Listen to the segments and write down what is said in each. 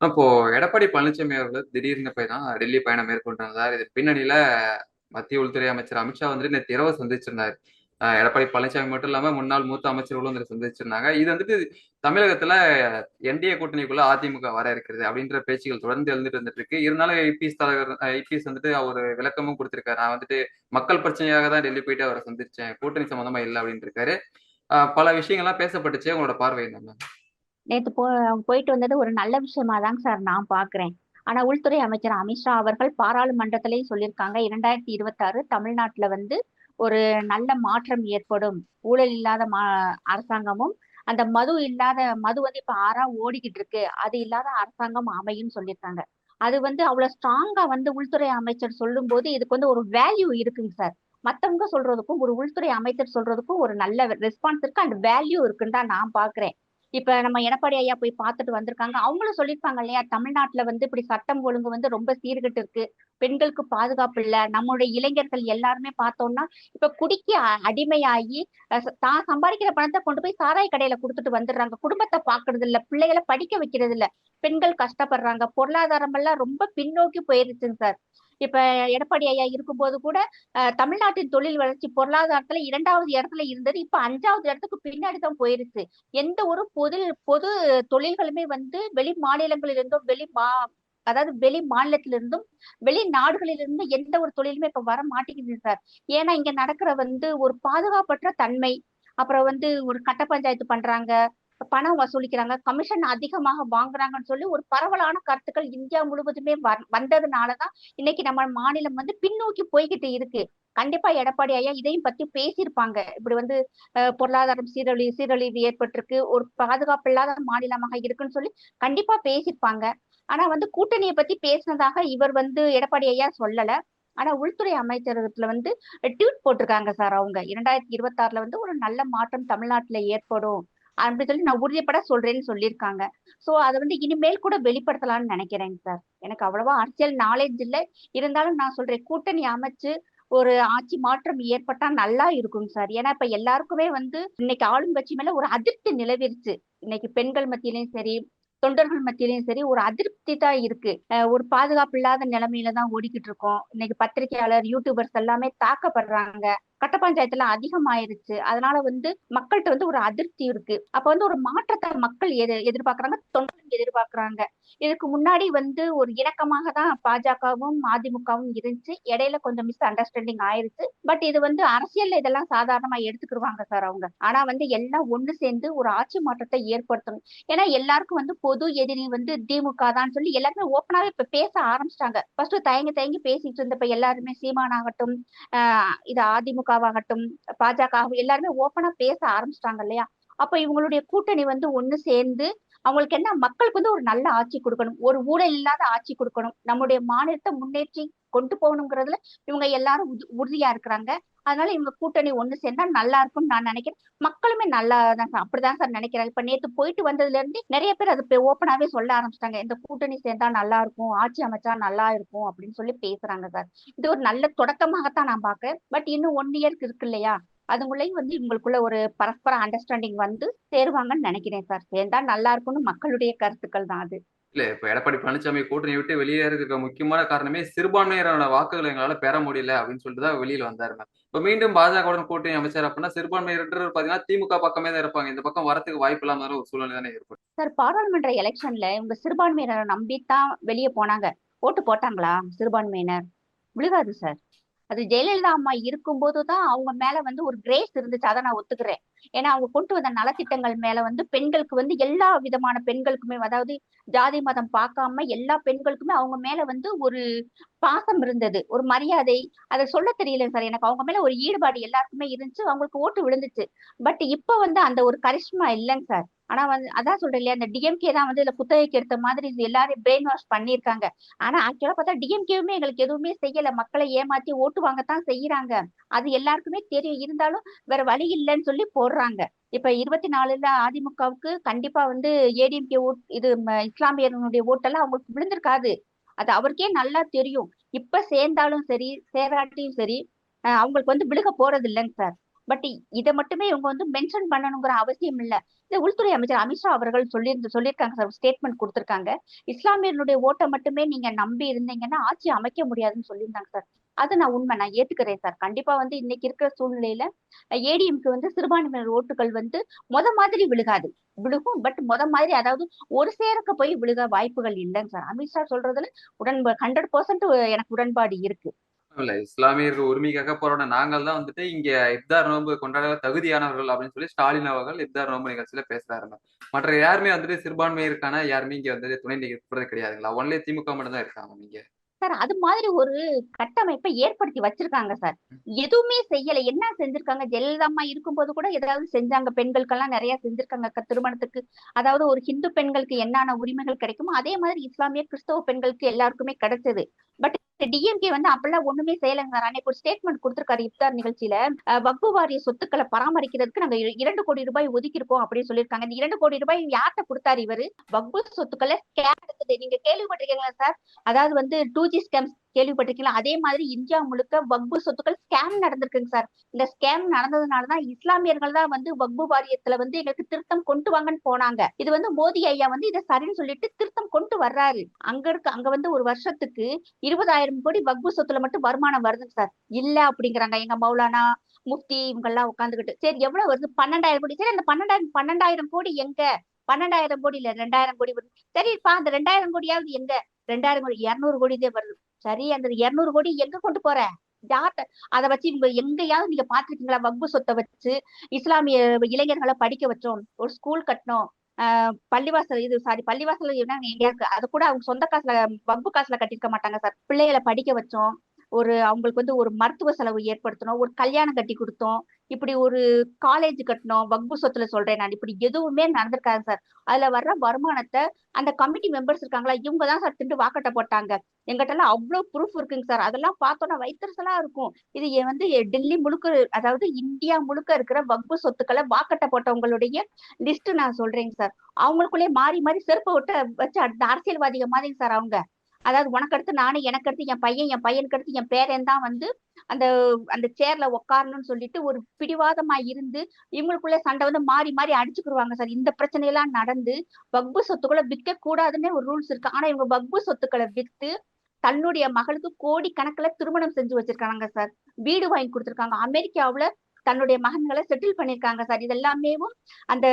இப்போ எடப்பாடி பழனிசாமி அவர்கள் திடீர்னு போய் தான் டெல்லி பயணம் மேற்கொண்டிருந்தார். இது பின்னணியில மத்திய உள்துறை அமைச்சர் அமித்ஷா வந்துட்டு நேற்று இரவு சந்திச்சிருந்தார். அஹ் எடப்பாடி பழனிசாமி மட்டும் இல்லாம முன்னாள் மூத்த அமைச்சர்களும் வந்து சந்திச்சிருந்தாங்க. இது வந்துட்டு தமிழகத்துல என்டிஏ கூட்டணிக்குள்ள அதிமுக வர இருக்கிறது அப்படின்ற பேச்சுகள் தொடர்ந்து எழுந்துட்டு வந்துட்டு இருக்கு. இருந்தாலும் ஐபிஎஸ் தலைவர் ஐபிஎஸ் வந்துட்டு அவர் விளக்கமும் கொடுத்திருக்காரு. நான் வந்துட்டு மக்கள் பிரச்சனையாக தான் டெல்லி போயிட்டு அவரை சந்திச்சேன். கூட்டணி சம்பந்தமா இல்லை அப்படின்னு இருக்காரு. அஹ் பல விஷயங்கள்லாம் பேசப்பட்டுச்சு. உங்களோட பார்வை என்ன நேற்று போ போயிட்டு வந்தது ஒரு நல்ல விஷயமா தாங்க சார் நான் பாக்குறேன். ஆனா உள்துறை அமைச்சர் அமித்ஷா அவர்கள் பாராளுமன்றத்திலேயும் சொல்லியிருக்காங்க இரண்டாயிரத்தி இருபத்தாறு தமிழ்நாட்டில் தமிழ்நாட்டுல வந்து ஒரு நல்ல மாற்றம் ஏற்படும். ஊழல் இல்லாத மா அரசாங்கமும் அந்த மது இல்லாத மது வந்து இப்ப ஆறா ஓடிக்கிட்டு இருக்கு. அது இல்லாத அரசாங்கம் அமையும் சொல்லியிருக்காங்க. அது வந்து அவ்வளவு ஸ்ட்ராங்கா வந்து உள்துறை அமைச்சர் சொல்லும் போது இதுக்கு வந்து ஒரு வேல்யூ இருக்குங்க சார் மத்தவங்க சொல்றதுக்கும் ஒரு உள்துறை அமைச்சர் சொல்றதுக்கும் ஒரு நல்ல ரெஸ்பான்ஸ் இருக்கு. அண்ட் வேல்யூ இருக்குன்னு தான் நான் பாக்குறேன். இப்ப நம்ம எடப்பாடி ஐயா போய் பார்த்துட்டு வந்திருக்காங்க. அவங்களும் சொல்லியிருப்பாங்க இல்லையா தமிழ்நாட்டுல வந்து இப்படி சட்டம் ஒழுங்கு வந்து ரொம்ப சீர்கிட்டு இருக்கு. பெண்களுக்கு பாதுகாப்பு இல்ல. நம்மளுடைய இளைஞர்கள் எல்லாருமே பார்த்தோம்னா இப்ப குடிக்க அடிமையாகி ச- தான் சம்பாதிக்கிற பணத்தை கொண்டு போய் சாராய கடையில கொடுத்துட்டு வந்துடுறாங்க. குடும்பத்தை பாக்குறது இல்ல பிள்ளைகளை படிக்க வைக்கிறது இல்ல. பெண்கள் கஷ்டப்படுறாங்க. பொருளாதாரம் எல்லாம் ரொம்ப பின்னோக்கி போயிருச்சுங்க சார். இப்ப எடப்பாடி ஐயா இருக்கும்போது கூட தமிழ்நாட்டின் தொழில் வளர்ச்சி பொருளாதாரத்துல இரண்டாவது இடத்துல இருந்தது. இப்ப அஞ்சாவது இடத்துக்கு பின்னாடி தான் போயிருச்சு. எந்த ஒரு பொது பொது தொழில்களுமே வந்து வெளி மாநிலங்களிலிருந்தும் வெளி மா அதாவது வெளி மாநிலத்திலிருந்தும் வெளி நாடுகளிலிருந்தும் எந்த ஒரு தொழிலுமே இப்ப வர மாட்டேங்குது சார். ஏன்னா இங்க நடக்கிற வந்து ஒரு பாதுகாப்பற்ற தன்மை அப்புறம் வந்து ஒரு கட்ட பஞ்சாயத்து பண்றாங்க. பணம் வசூலிக்கிறாங்க கமிஷன் அதிகமாக வாங்குறாங்கன்னு சொல்லி ஒரு பரவலான கருத்துக்கள் இந்தியா முழுவதுமே வந்ததுனாலதான் இன்னைக்கு நம்ம மாநிலம் வந்து பின்னோக்கி போய்கிட்டு இருக்கு. கண்டிப்பா எடப்பாடி ஐயா இதையும் பத்தி பேசியிருப்பாங்க. இப்படி வந்து பொருளாதாரம் சீரழி சீரழிவு ஏற்பட்டிருக்கு ஒரு பாதுகாப்பு இல்லாத மாநிலமாக இருக்குன்னு சொல்லி கண்டிப்பா பேசியிருப்பாங்க. ஆனா வந்து கூட்டணியை பத்தி பேசினதாக இவர் வந்து எடப்பாடி ஐயா சொல்லல. ஆனா உள்துறை அமைச்சரகத்துல வந்து ட்வீட் போட்டிருக்காங்க சார் அவங்க. இரண்டாயிரத்தி இருபத்தி ஆறுல வந்து ஒரு நல்ல மாற்றம் தமிழ்நாட்டுல ஏற்படும். அப்படி சொல்லி நான் உறுதிப்பட சொல்றேன்னு சொல்லியிருக்காங்க. சோ அதை வந்து இனிமேல் கூட வெளிப்படுத்தலாம்னு நினைக்கிறேங்க சார் எனக்கு அவ்வளவா அரசியல் நாலேஜ் இல்லை. இருந்தாலும் நான் சொல்றேன் கூட்டணி அமைச்சு ஒரு ஆட்சி மாற்றம் ஏற்பட்டா நல்லா இருக்கும் சார் ஏன்னா இப்ப எல்லாருக்குமே வந்து இன்னைக்கு ஆளும் கட்சி மேல ஒரு அதிருப்தி நிலவிருச்சு. இன்னைக்கு பெண்கள் மத்தியிலயும் சரி தொண்டர்கள் மத்தியிலையும் சரி ஒரு அதிருப்தி தான் இருக்கு. ஒரு பாதுகாப்பு இல்லாத நிலைமையில தான் ஓடிக்கிட்டு இருக்கோம். இன்னைக்கு பத்திரிகையாளர் யூடியூபர்ஸ் எல்லாமே தாக்கப்படுறாங்க. கட்ட பஞ்சாயத்துல அதிகமாயிருச்சு. அதனால வந்து மக்கள்கிட்ட வந்து ஒரு அதிருப்தி இருக்கு. அப்ப வந்து ஒரு மாற்றத்தை மக்கள் எது எதிர்பார்க்கறாங்க? தொண்டர்கள் எதிர்பார்க்கறாங்க. இதுக்கு முன்னாடி வந்து ஒரு இணக்கமாக தான் பாஜகவும் அதிமுகவும் இருந்துச்சு. இடையில கொஞ்சம் மிஸ் அண்டர்ஸ்டாண்டிங் ஆயிருச்சு. பட் இது வந்து அரசியல்ல இதெல்லாம் சாதாரணமா எடுத்துக்கிடுவாங்க சார் அவங்க. ஆனா வந்து எல்லாம் ஒண்ணு சேர்ந்து ஒரு ஆட்சி மாற்றத்தை ஏற்படுத்தணும். ஏன்னா எல்லாருக்கும் வந்து பொது எதிரி வந்து திமுக தான் சொல்லி எல்லாருமே ஓப்பனாவே இப்ப பேச ஆரம்பிச்சிட்டாங்க. ஃபர்ஸ்ட் தயங்கி தயங்கி பேசிட்டு இருந்தப்ப எல்லாருமே சீமான் ஆகட்டும் ஆஹ் இது அதிமுகவாகட்டும் பாஜக எல்லாருமே ஓப்பனா பேச ஆரம்பிச்சிட்டாங்க இல்லையா? அப்ப இவங்களுடைய கூட்டணி வந்து ஒண்ணு சேர்ந்து அவங்களுக்கு என்ன மக்களுக்கு வந்து ஒரு நல்ல ஆட்சி கொடுக்கணும். ஒரு ஊழல் இல்லாத ஆட்சி கொடுக்கணும். நம்முடைய மாநிலத்தை முன்னேற்றி கொண்டு போகணுங்கிறதுல இவங்க எல்லாரும் உறுதியா இருக்கிறாங்க. அதனால இவங்க கூட்டணி ஒண்ணு சேர்ந்தா நல்லா இருக்கும்னு நான் நினைக்கிறேன். மக்களுமே நல்லா தான் சார் அப்படிதான் சார் நினைக்கிறாங்க. இப்ப நேத்து போயிட்டு வந்ததுல இருந்து நிறைய பேர் அது ஓப்பனாவே சொல்ல ஆரம்பிச்சிட்டாங்க. இந்த கூட்டணி சேர்ந்தா நல்லா இருக்கும் ஆட்சி அமைச்சா நல்லா இருக்கும் அப்படின்னு சொல்லி பேசுறாங்க சார். இது ஒரு நல்ல தொடக்கமாகத்தான் நான் பாக்குறேன். பட் இன்னும் ஒன் இயர்க்கு இருக்கு இல்லையா? அதுக்குள்ளேயும் வந்து இவங்களுக்குள்ள ஒரு பரஸ்பர அண்டர்ஸ்டாண்டிங் வந்து சேருவாங்கன்னு நினைக்கிறேன் சார் சேர்ந்தா நல்லா இருக்கும்னு மக்களுடைய கருத்துக்கள் தான் அது. இல்ல இப்ப எடப்பாடி பழனிசாமி கூட்டணி விட்டு வெளியே இருக்க முக்கியமான காரணமே சிறுபான்மையினரோட வாக்குகளை எங்களால பெற முடியல அப்படின்னு சொல்லிட்டு தான் வெளியில வந்தாரு மேம். இப்ப மீண்டும் பாஜகவுடன் கூட்டணி அமைச்சர் அப்படின்னா சிறுபான்மையினர் பாத்தீங்கன்னா திமுக பக்கமே தான் இருப்பாங்க. இந்த பக்கம் வரத்துக்கு வாய்ப்பு இல்லாம ஒரு சூழ்நிலை தானே ஏற்படும். சார் பாராளுமன்ற எலெக்ஷன்ல இவங்க சிறுபான்மையினரை நம்பித்தான் வெளியே போனாங்க. ஓட்டு போட்டாங்களா சிறுபான்மையினர்? விழுகாது சார் அது ஜெயலலிதா அம்மா இருக்கும்போது தான் அவங்க மேல வந்து ஒரு கிரேஸ் இருந்துச்சு. அதை நான் ஒத்துக்கிறேன். ஏன்னா அவங்க கொண்டு வந்த நலத்திட்டங்கள் மேல வந்து பெண்களுக்கு வந்து எல்லா விதமான பெண்களுக்குமே அதாவது ஜாதி மதம் பார்க்காம எல்லா பெண்களுக்குமே அவங்க மேல வந்து ஒரு பாசம் இருந்தது ஒரு மரியாதை. அதை சொல்ல தெரியல சார். எனக்கு அவங்க மேல ஒரு ஈடுபாடு எல்லாருக்குமே இருந்துச்சு அவங்களுக்கு ஓட்டு விழுந்துச்சு. பட் இப்ப வந்து அந்த ஒரு கரிஷ்மா இல்லைங்க சார். ஆனா வந்து அதான் சொல்றேன் இல்லையா அந்த டிஎம்கே தான் வந்து இதுல குத்தகைக்கு எடுத்த மாதிரி இது எல்லாரையும் பிரெயின் வாஷ் பண்ணியிருக்காங்க. ஆனா ஆக்சுவலா பார்த்தா டிஎம்கேவுமே எங்களுக்கு எதுவுமே செய்யல. மக்களை ஏமாத்தி ஓட்டு வாங்கத்தான் செய்யறாங்க. அது எல்லாருக்குமே தெரியும். இருந்தாலும் வேற வழி இல்லைன்னு சொல்லி போடுறாங்க. இப்ப இருபத்தி நாலுல அதிமுகவுக்கு கண்டிப்பா வந்து ஏடிஎம்கே ஓட் இது இஸ்லாமியர்களுடைய ஓட்டெல்லாம் அவங்களுக்கு விழுந்திருக்காது. அது அவருக்கே நல்லா தெரியும். இப்ப சேர்ந்தாலும் சரி சேராட்டியும் சரி அவங்களுக்கு வந்து விழுக போறது இல்லைங்க சார். பட் இதை மட்டுமே இவங்க வந்து மென்ஷன் பண்ணணுங்கிற அவசியம் இல்ல. இந்த உள்துறை அமைச்சர் அமித்ஷா அவர்கள் சொல்லி சொல்லியிருக்காங்க சார் ஸ்டேட்மெண்ட் கொடுத்திருக்காங்க. இஸ்லாமியர்களுடைய ஓட்டை மட்டுமே நீங்க நம்பி இருந்தீங்கன்னா ஆட்சி அமைக்க முடியாதுன்னு சொல்லியிருந்தாங்க சார். அது நான் உண்மை நான் ஏத்துக்கிறேன் சார் கண்டிப்பா வந்து இன்னைக்கு இருக்கிற சூழ்நிலையில ஏடிஎம்க்கு வந்து சிறுபான்மையினர் ஓட்டுகள் வந்து முத மாதிரி விழுகாது. விழுகும் பட் முத மாதிரி அதாவது ஒரு சேரக்க போய் விழுக வாய்ப்புகள் இல்லைங்க சார் அமித்ஷா சொல்றதுல உடன் ஹண்ட்ரட் பர்சன்ட் எனக்கு உடன்பாடு இருக்கு. இல்ல இஸ்லாமியர்கள் உரிமைக்காக போராட நாங்கள் தான் வந்துட்டு இங்க இப்தார் நோன்பு கொண்டாட தகுதியானவர்கள் அப்படின்னு சொல்லி ஸ்டாலின் அவர்கள் இப்தார் நோன்பு நிகழ்ச்சியில பேசுறாருங்க மற்ற யாருமே வந்துட்டு சிறுபான்மையிற்கான யாருமே இங்க வந்துட்டு துணை நிற்கிறது கிடையாதுங்களா? ஒன்லி திமுக மட்டும் தான் இருக்காங்க நீங்க சார் அது மாதிரி ஒரு கட்டமைப்பை ஏற்படுத்தி வச்சிருக்காங்க சார். எதுவுமே செய்யல. என்ன செஞ்சிருக்காங்க? ஜெயலலிதா அம்மா இருக்கும்போது கூட ஏதாவது செஞ்சாங்க. பெண்களுக்கெல்லாம் நிறைய செஞ்சிருக்காங்க. திருமணத்துக்கு அதாவது ஒரு ஹிந்து பெண்களுக்கு என்னென்ன உரிமைகள் கிடைக்குமோ அதே மாதிரி இஸ்லாமிய கிறிஸ்தவ பெண்களுக்கு எல்லாருக்குமே கிடைச்சது. பட் டிஎம்கே வந்து அப்பெல்லாம் ஒண்ணுமே செய்யலைங்க அன்னைக்கு ஒரு ஸ்டேட்மெண்ட் கொடுத்திருக்காரு இப்தார் நிகழ்ச்சியில. வக்பு வாரிய சொத்துக்களை பராமரிக்கிறதுக்கு நாங்க இரண்டு கோடி ரூபாய் ஒதுக்கியிருக்கோம் அப்படின்னு சொல்லியிருக்காங்க. இந்த இரண்டு கோடி ரூபாய் யார்கிட்ட கொடுத்தாரு இவரு? வக்பு சொத்துக்களை ஸ்கேம் இருக்குது நீங்க கேள்விப்பட்டிருக்கீங்களா சார் அதாவது வந்து டூ ஜி ஸ்கேம் கேள்விப்பட்டிருக்கீங்களா? அதே மாதிரி இந்தியா முழுக்க வக்பு சொத்துக்கள் ஸ்கேம் நடந்திருக்குங்க சார் இந்த ஸ்கேம் நடந்ததுனாலதான் இஸ்லாமியர்கள் தான் வந்து வக்பு வாரியத்துல வந்து எங்களுக்கு திருத்தம் கொண்டு வாங்கன்னு போனாங்க. இது வந்து மோடி ஐயா வந்து இதை சரின்னு சொல்லிட்டு திருத்தம் கொண்டு வர்றாரு. அங்க இருக்க அங்க வந்து ஒரு வருஷத்துக்கு இருபதாயிரம் கோடி வக்பு சொத்துல மட்டும் வருமானம் வருதுங்க சார் இல்ல அப்படிங்கிறாங்க எங்க மௌலானா முஃப்தி இவங்க எல்லாம் உட்காந்துக்கிட்டு சரி எவ்வளவு வருது? பன்னெண்டாயிரம் கோடி. சரி அந்த பன்னெண்டாயிரம் பன்னெண்டாயிரம் கோடி எங்க? பன்னெண்டாயிரம் கோடி இல்ல ரெண்டாயிரம் கோடி வருது சரிப்பா அந்த ரெண்டாயிரம் கோடியாவது எங்க? ரெண்டாயிரம் கோடி இருநூறு கோடி தான் வருது. சரி அந்த இருநூறு கோடி எங்க கொண்டு போற? யார்கிட்ட அதை வச்சு இவங்க எங்கேயாவது நீங்க பாத்துருக்கீங்களா வக்பு சொத்தை வச்சு இஸ்லாமிய இளைஞர்களை படிக்க வச்சோம். ஒரு ஸ்கூல் கட்டினோம். ஆஹ் பள்ளிவாசல் இது சாரி பள்ளிவாசல் எங்கேயா எங்கேயாவது அது கூட அவங்க சொந்த காசுல வக்பு காசுல கட்டிருக்க மாட்டாங்க சார். பிள்ளைகளை படிக்க வச்சோம். ஒரு அவங்களுக்கு வந்து ஒரு மருத்துவ செலவு ஏற்படுத்தணும் ஒரு கல்யாணம் கட்டி கொடுத்தோம் இப்படி ஒரு காலேஜ் கட்டணும் வக்பு சொத்துல சொல்றேன் நான் இப்படி எதுவுமே நடந்திருக்காங்க சார். அதுல வர்ற வருமானத்தை அந்த கமிட்டி மெம்பர்ஸ் இருக்காங்களா இவங்க தான் சார் திண்டு வாக்கட்ட போட்டாங்க. எங்கிட்ட எல்லாம் அவ்வளவு ப்ரூஃப் இருக்குங்க சார். அதெல்லாம் பார்த்தோன்னா வைத்தரசலா இருக்கும். இது வந்து டெல்லி முழுக்க அதாவது இந்தியா முழுக்க இருக்கிற வக்பு சொத்துக்களை வாக்கட்ட போட்டவங்களுடைய லிஸ்ட் நான் சொல்றேங்க சார். அவங்களுக்குள்ளே மாறி மாறி செருப்பை விட்டு வச்சு அந்த அரசியல்வாதிக மாதிரிங்க சார் அவங்க. அதாவது உனக்கு அடுத்து நானும் எனக்கு அடுத்து என் பையன் என் பையனுக்கு அடுத்து என் பேரன் தான் வந்து அந்த அந்த சேர்ல உட்காரணும்னு சொல்லிட்டு ஒரு பிடிவாதமா இருந்து இவங்களுக்குள்ள சண்டை வந்து மாறி மாறி அடிச்சுக்கிடுவாங்க சார். இந்த பிரச்சனையெல்லாம் நடந்து வக்பு சொத்துக்களை விற்க கூடாதுன்னே ஒரு ரூல்ஸ் இருக்கு. ஆனா இவங்க வக்பு சொத்துக்களை வித்து தன்னுடைய மகளுக்கு கோடி கணக்குல திருமணம் செஞ்சு வச்சிருக்காங்க சார். வீடு வாங்கி கொடுத்துருக்காங்க. அமெரிக்காவுல தன்னுடைய மகன்களை செட்டில் பண்ணியிருக்காங்க சார் இதெல்லாமே அந்த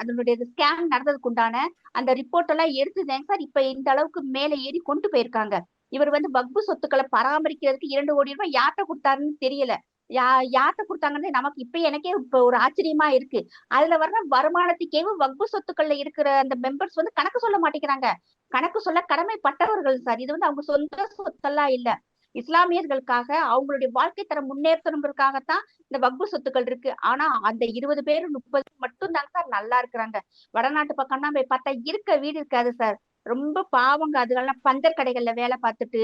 அதனுடைய ஸ்கேம் நடந்ததுக்கு உண்டான அந்த ரிப்போர்ட் எல்லாம் எடுத்துதாங்க சார் இப்ப இந்த அளவுக்கு மேல ஏறி கொண்டு போயிருக்காங்க. இவர் வந்து வக்பு சொத்துக்களை பராமரிக்கிறதுக்கு இரண்டு கோடி ரூபாய் யார்கிட்ட கொடுத்தாருன்னு தெரியல. யா யார்கிட்ட கொடுத்தாங்கன்னு நமக்கு இப்ப எனக்கே இப்ப ஒரு ஆச்சரியமா இருக்கு. அதுல வர்ற வருமானத்துக்கேவும் வக்பு சொத்துக்கள்ல இருக்கிற அந்த மெம்பர்ஸ் வந்து கணக்கு சொல்ல மாட்டேங்கிறாங்க. கணக்கு சொல்ல கடமைப்பட்டவர்கள் சார் இது வந்து அவங்க சொந்த சொத்தெல்லாம் இல்ல. இஸ்லாமியர்களுக்காக அவங்களுடைய வாழ்க்கை தரம் முன்னேற்றணுங்கிறதுக்காகத்தான் இந்த வக்பு சொத்துக்கள் இருக்கு. ஆனா அந்த இருபது பேர் முப்பது மட்டும் தாங்க சார் நல்லா இருக்கிறாங்க. வடநாட்டு பக்கம்னா போய் பார்த்தா இருக்க வீடு இருக்காது சார். ரொம்ப பாவங்க. அதுகெல்லாம் பந்தர் கடைகள்ல வேலை பார்த்துட்டு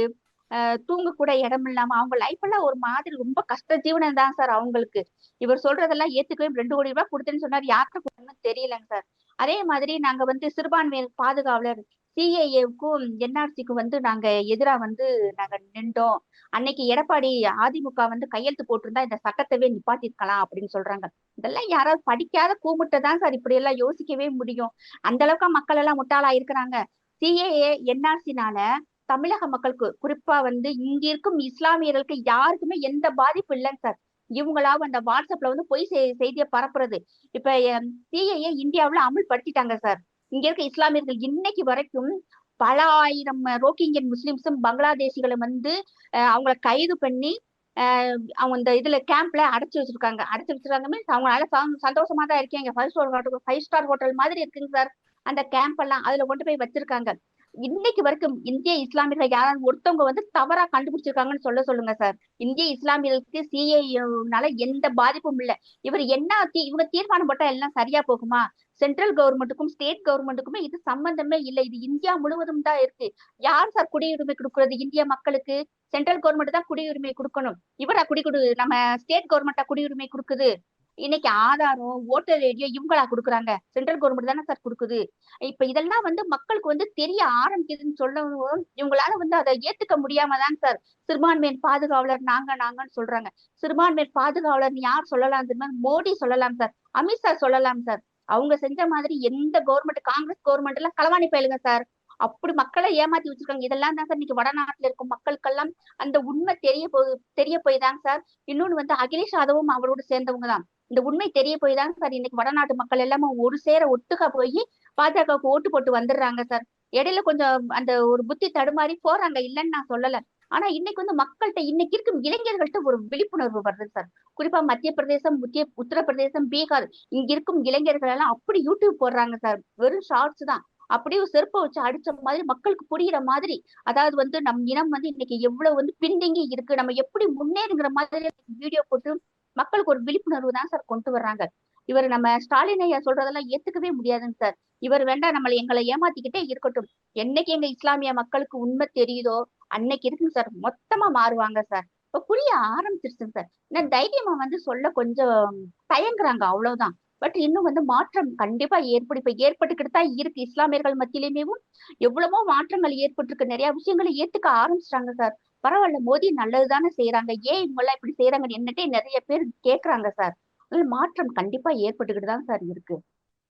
ஆஹ் தூங்க கூட இடம் இல்லாம அவங்க லைஃப் எல்லாம் ஒரு மாதிரி ரொம்ப கஷ்ட ஜீவனம் தான் சார் அவங்களுக்கு. இவர் சொல்றதெல்லாம் ஏத்துக்கவே ரெண்டு கோடி ரூபாய் கொடுத்தேன்னு சொன்னார். யாருக்கு கொடுத்தேன்னு தெரியலங்க சார். அதே மாதிரி நாங்க வந்து சிறுபான்மையர் பாதுகாவலர் சிஏஏவுக்கும் என்ஆர்சிக்கும் வந்து நாங்க எதிரா வந்து நாங்க நின்றோம். அன்னைக்கு எடப்பாடி அதிமுக வந்து கையெழுத்து போட்டிருந்தா இந்த சட்டத்தவே நிப்பாட்டிருக்கலாம் அப்படின்னு சொல்றாங்க. இதெல்லாம் யாராவது படிக்காத கூமுட்டை தான் சார் இப்படி எல்லாம் யோசிக்கவே முடியும். அந்த அளவுக்கு மக்கள் எல்லாம் முட்டாளா இருக்கிறாங்க. சிஏஏ என்ஆர்சினால தமிழக மக்களுக்கு குறிப்பா வந்து இங்க இருக்கும் இஸ்லாமியர்களுக்கு யாருக்குமே எந்த பாதிப்பு இல்லைங்க சார். இவங்களாவும் அந்த வாட்ஸ்அப்ல வந்து பொய் செய்தியை பரப்புறது. இப்ப சிஏஏ இந்தியாவுல அமுல்படுத்திட்டாங்க சார். இங்க இருக்க இஸ்லாமியர்கள் இன்னைக்கு வரைக்கும் பல ஆயிரம் ரோஹிங்கியன் முஸ்லிம்ஸும் பங்களாதேசிகளும் வந்து அவங்கள கைது பண்ணி அவங்க இந்த இதுல கேம்ப்ல அடைச்சு வச்சிருக்காங்க. அடைச்சு வச்சிருக்காங்க மீன்ஸ் அவங்க சந்தோஷமா தான் இருக்கீங்க five star hotel five star hotel மாதிரி இருக்குங்க சார் அந்த கேம்ப் எல்லாம் அதுல கொண்டு போய் வச்சிருக்காங்க. இன்னைக்கு வரைக்கும் இந்திய இஸ்லாமியர்கள் யாராவது ஒருத்தவங்க வந்து தவறா கண்டுபிடிச்சிருக்காங்கன்னு சொல்ல சொல்லுங்க சார் இந்திய இஸ்லாமியர்களுக்கு சிஏனால எந்த பாதிப்பும் இல்ல. இவர் என்ன இவங்க தீர்மானம் போட்டா எல்லாம் சரியா போகுமா? சென்ட்ரல் கவர்மெண்ட்டுக்கும் ஸ்டேட் கவர்மெண்ட்டுக்குமே இது சம்பந்தமே இல்லை. இது இந்தியா முழுவதும் தான் இருக்கு. யார் சார் குடியுரிமை கொடுக்கறது? இந்திய மக்களுக்கு சென்ட்ரல் கவர்மெண்ட் தான் குடியுரிமை கொடுக்கணும். இவரா குடி கொடு நம்ம ஸ்டேட் கவர்மெண்டா குடியுரிமை கொடுக்குது? இன்னைக்கு ஆதாரம் ஓட்டர் ரேடியோ இவங்களா கொடுக்குறாங்க. சென்ட்ரல் கவர்மெண்ட் தானே சார் கொடுக்குது. இப்ப இதெல்லாம் வந்து மக்களுக்கு வந்து தெரிய ஆரம்பிக்குதுன்னு சொல்லவும் இவங்களால வந்து அதை ஏத்துக்க முடியாம தான் சார் சிறுபான்மையின் பாதுகாவலர் நாங்க நாங்கன்னு சொல்றாங்க. சிறுபான்மையின் பாதுகாவலர் யார் சொல்லலாம் மோடி சொல்லலாம் சார். அமித்ஷா சொல்லலாம் சார். அவங்க செஞ்ச மாதிரி எந்த கவர்மெண்ட் காங்கிரஸ் கவர்மெண்ட் எல்லாம் களவாணி பயிலுங்க சார் அப்படி மக்களை ஏமாத்தி வச்சிருக்காங்க. இதெல்லாம் தான் சார் இன்னைக்கு வடநாட்டுல இருக்கும். மக்களுக்கெல்லாம் அந்த உண்மை தெரிய போய் தெரிய போய் தாங்க சார் இன்னொன்னு வந்து அகிலேஷ் யாதவும் அவரோட சேர்ந்தவங்க தான். இந்த உண்மை தெரிய போய் தாங்க சார் இன்னைக்கு வடநாட்டு மக்கள் எல்லாமே ஒரு சேர ஒட்டுக்கா போய் பாஜகவுக்கு ஓட்டு போட்டு வந்துடுறாங்க சார் இடையில கொஞ்சம் அந்த ஒரு புத்தி தடுமாறி போறாங்க. இல்லைன்னு நான் சொல்லல. ஆனா இன்னைக்கு வந்து மக்கள்கிட்ட இன்னைக்கு இருக்கும் இளைஞர்கள்ட்ட ஒரு விழிப்புணர்வு வருது சார். குறிப்பா மத்திய பிரதேசம் முத்திய உத்தரப்பிரதேசம் பீகார் இங்க இருக்கும் இளைஞர்கள் எல்லாம் அப்படி யூடியூப் போடுறாங்க சார். வெறும் ஷார்ட்ஸ் தான். அப்படியே செருப்பை வச்சு அடிச்ச மாதிரி மக்களுக்கு புரியுற மாதிரி. அதாவது வந்து நம் இனம் வந்து இன்னைக்கு எவ்வளவு வந்து பின்தங்கி இருக்கு. நம்ம எப்படி முன்னேறுங்கிற மாதிரி வீடியோ போட்டு மக்களுக்கு ஒரு விழிப்புணர்வு தான் சார் கொண்டு வர்றாங்க. இவர் நம்ம ஸ்டாலின் ஐயா சொல்றதெல்லாம் ஏத்துக்கவே முடியாதுங்க சார். இவர் வேண்டாம் நம்மளை எங்களை ஏமாத்திக்கிட்டே இருக்கட்டும். என்னைக்கு எங்க இஸ்லாமிய மக்களுக்கு உண்மை தெரியுதோ அன்னைக்கு இருக்குங்க சார் மொத்தமா மாறுவாங்க சார்? இப்ப புரிய ஆரம்பிச்சிருச்சுங்க சார். நான் தைரியமா வந்து சொல்ல கொஞ்சம் தயங்குறாங்க அவ்வளவுதான். பட் இன்னும் வந்து மாற்றம் கண்டிப்பா ஏற்படு இப்ப ஏற்பட்டுக்கிட்டு தான் இருக்கு. இஸ்லாமியர்கள் மத்தியிலுமேவும் எவ்வளவோ மாற்றங்கள் ஏற்பட்டிருக்கு. நிறைய விஷயங்களை ஏத்துக்க ஆரம்பிச்சிட்டாங்க சார். பரவாயில்ல மோதி நல்லதுதானே செய்யறாங்க ஏன் இவங்கெல்லாம் இப்படி செய்யறாங்கன்னு என்னட்டே நிறைய பேர் கேக்குறாங்க சார். மாற்றம் கண்டிப்பா ஏற்பட்டுக்கிட்டு தான் சார் இருக்கு.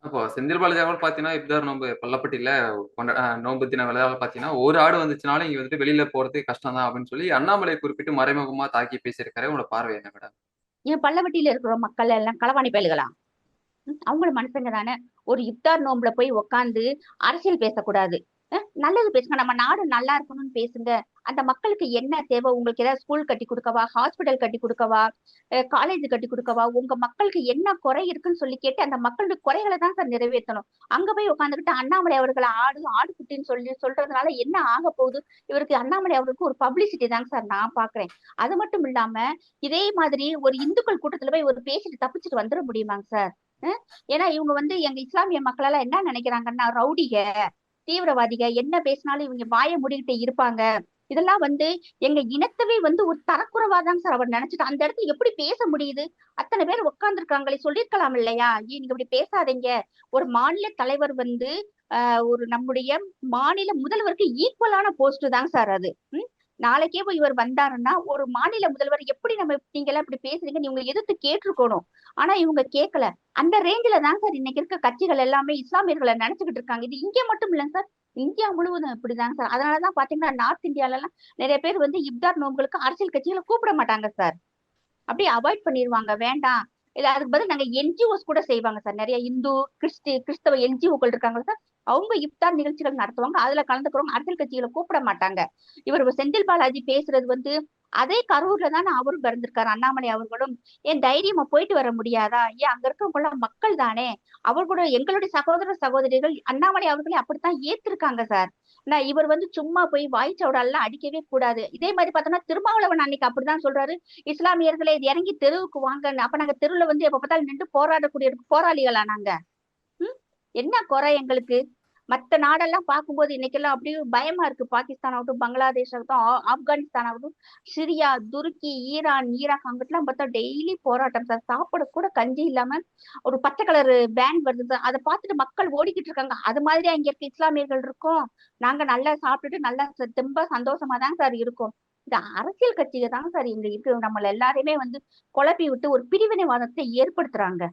அப்போ செந்தில் பாலாஜி பாத்தீங்கன்னா இப்தார் நோம்பு பள்ளப்பட்டியில கொண்ட நோம்பு நோன்பு தின விளையாட பாத்தீங்கன்னா ஒரு ஆடு வந்துச்சுனாலும் இங்க வந்துட்டு வெளியில போறது கஷ்டம் தான் அப்படின்னு சொல்லி அண்ணாமலை குறிப்பிட்டு மறைமுகமா தாக்கி பேசியிருக்காரு உங்களோட பார்வை என்ன மேடம் ஏன் பள்ளவட்டியில இருக்கிற மக்கள் எல்லாம் களவாணி பயல்களா? அவங்கள மனுஷங்க தானே. ஒரு இப்தார் நோம்புல போய் உக்காந்து அரசியல் பேசக்கூடாது. நல்லது பேசுங்க. நம்ம நாடு நல்லா இருக்கணும்னு பேசுங்க. அந்த மக்களுக்கு என்ன தேவை? உங்களுக்கு ஏதாவது ஸ்கூல் கட்டி கொடுக்கவா? ஹாஸ்பிட்டல் கட்டி கொடுக்கவா? காலேஜ் கட்டி கொடுக்கவா? உங்க மக்களுக்கு என்ன குறை இருக்குன்னு சொல்லி கேட்டு அந்த மக்களுடைய குறைகளை தான் சார் நிறைவேற்றணும். அங்க போய் உட்காந்துக்கிட்டு அண்ணாமலை அவர்களை ஆடு ஆடு குட்டின்னு சொல்லி சொல்றதுனால என்ன ஆக போகுது? இவருக்கு அண்ணாமலை அவருக்கு ஒரு பப்ளிசிட்டி தாங்க சார் நான் பாக்குறேன் அது மட்டும் இல்லாம இதே மாதிரி ஒரு இந்துக்கள் கூட்டத்துல போய் ஒரு பேசிட்டு தப்பிச்சுட்டு வந்துட முடியுமாங்க சார் ஏன்னா இவங்க வந்து எங்க இஸ்லாமிய மக்களால என்ன நினைக்கிறாங்கன்னா ரவுடிக தீவிரவாதிக என்ன பேசினாலும் இவங்க வாய முடிக்கிட்டு இருப்பாங்க. இதெல்லாம் வந்து எங்க இனத்தவே வந்து ஒரு தரக்குறைவாதாங்க சார் அவர் நினைச்சிட்டு அந்த இடத்துல எப்படி பேச முடியுது? அத்தனை பேர் உட்காந்துருக்காங்களே சொல்லிருக்கலாம் இல்லையா? நீங்க இப்படி பேசாதீங்க. ஒரு மாநில தலைவர் வந்து ஒரு நம்முடைய மாநில முதல்வருக்கு ஈக்குவலான போஸ்ட் தாங்க சார் அது. நாளைக்கே போய் இவர் வந்தாருன்னா ஒரு மாநில முதல்வர் எப்படி நம்ம நீங்க எல்லாம் இப்படி பேசுறீங்க? இவங்க எதிர்த்து கேட்டிருக்கணும். ஆனா இவங்க கேட்கல அந்த ரேஞ்சில தான் சார் இன்னைக்கு இருக்க கட்சிகள் எல்லாமே இஸ்லாமியர்களை நினைச்சுக்கிட்டு இருக்காங்க. இது இங்கே மட்டும் இல்லைங்க சார். இந்தியா முழுவதும் இப்படிதாங்க சார். அதனாலதான் பாத்தீங்கன்னா நார்த் இந்தியால எல்லாம் நிறைய பேர் வந்து இப்தார் நோம்புகளுக்கு அரசியல் கட்சிகளை கூப்பிட மாட்டாங்க சார். அப்படியே அவாய்ட் பண்ணிடுவாங்க வேண்டாம். இல்ல அதுக்கு பதில் நாங்க என்ஜிஓஸ் கூட செய்வாங்க சார். நிறைய இந்து கிறிஸ்டி கிறிஸ்தவ என்ஜிஓக்கள் இருக்காங்க சார். அவங்க இப்தார் நிகழ்ச்சிகள் நடத்துவாங்க. அதுல கலந்துக்கிறவங்க அரசியல் கட்சிகளை கூப்பிட மாட்டாங்க. இவர் செந்தில் பாலாஜி பேசுறது வந்து அதே கரூர்ல தானே அவரும் பிறந்திருக்காரு. அண்ணாமலை அவர்களும் ஏன் தைரியமா போயிட்டு வர முடியாதா? ஏன் அங்க இருக்கவங்க மக்கள் தானே? அவர் கூட எங்களுடைய சகோதர சகோதரிகள் அண்ணாமலை அவர்களே அப்படித்தான் ஏத்திருக்காங்க சார் நான் இவர் வந்து சும்மா போய் வாய்ச்சவுடாலாம் அடிக்கவே கூடாது. இதே மாதிரி பார்த்தோம்னா திருமாவளவன் அன்னைக்கு அப்படிதான் சொல்றாரு. இஸ்லாமியர்களே இது இறங்கி தெருவுக்கு வாங்க அப்ப நாங்க தெருவுல வந்து எப்ப பார்த்தாலும் நின்று போராடக்கூடிய போராளிகளா நாங்க உம் என்ன குறை எங்களுக்கு? மற்ற நாடெல்லாம் பார்க்கும்போது இன்னைக்கெல்லாம் அப்படியே பயமா இருக்கு. பாகிஸ்தான் ஆகட்டும் பங்களாதேஷ் ஆகட்டும் ஆப்கானிஸ்தான் ஆகட்டும் சிரியா துருக்கி ஈரான் ஈராக் அங்கிட்டலாம் பார்த்தா டெய்லி போராட்டம். சார் சாப்பிட கூட கஞ்சி இல்லாம ஒரு பச்சை கலர் பேன் வருது. சார் அதை பார்த்துட்டு மக்கள் ஓடிக்கிட்டு இருக்காங்க. அது மாதிரி அங்க இருக்க இஸ்லாமியர்கள் இருக்கும். நாங்க நல்லா சாப்பிட்டுட்டு நல்லா ரொம்ப சந்தோஷமா தான் சார் இருக்கோம். இந்த அரசியல் கட்சிகள் தான் சார் இங்க இருக்கு. நம்மள எல்லாரையுமே வந்து குழப்பி விட்டு ஒரு பிரிவினைவாதத்தை ஏற்படுத்துறாங்க.